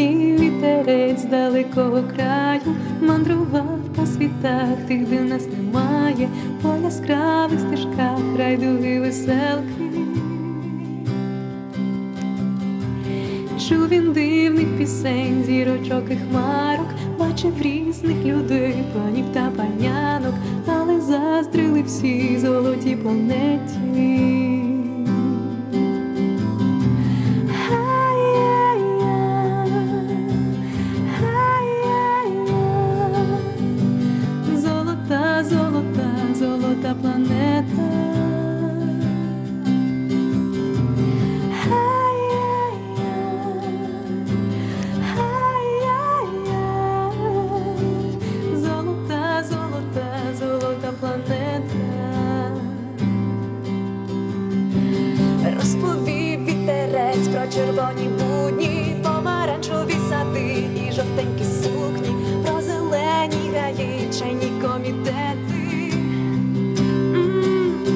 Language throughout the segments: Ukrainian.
вітерець далекого краю, мандрував по світах тих, де нас немає, по яскравих стежках, райдуги веселки. Чув він дивних пісень, зірочок і хмарок, бачив різних людей, панів та панянок, але заздрили всі золотій планеті. Червоні будні, помаранчеві сади і жовтенькі сукні, про зелені гаї, комітети, М-м-м.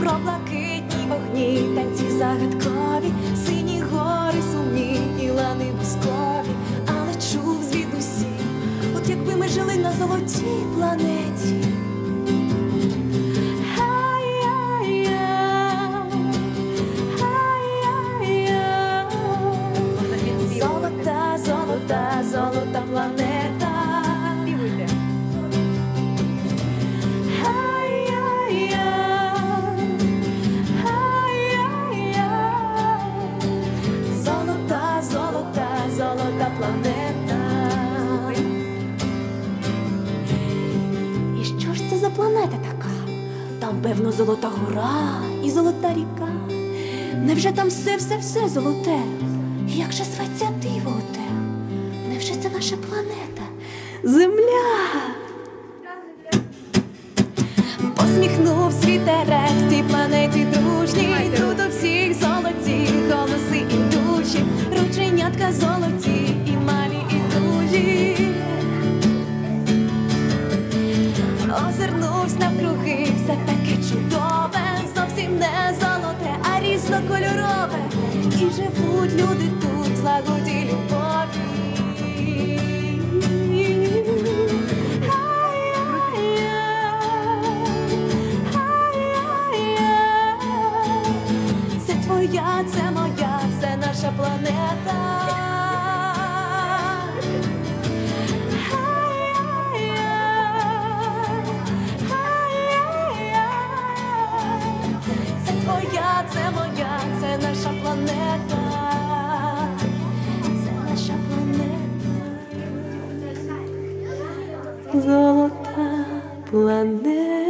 про блакитні вогні, танці загадкові, сині гори сумні і лани бускові, але чув звідусі, от якби ми жили на золотій планеті. Планета. Золота, золота, золота планета. І що ж це за планета така? Там, певно, золота гора і золота ріка. Невже там все, все, все золоте? Планета? Земля? Посміхнув світерець цій планеті дружній. Тут у всіх золоті голоси і душі, рученятка золоті і малі, і дужі. Озирнувсь навкруги, все таке чудове, зовсім не золоте, а різнокольорове. І живуть люди тут злагоді Твоя, це моя, це наша планета. Це моя, це наша планета. Це наша планета. Золота планета.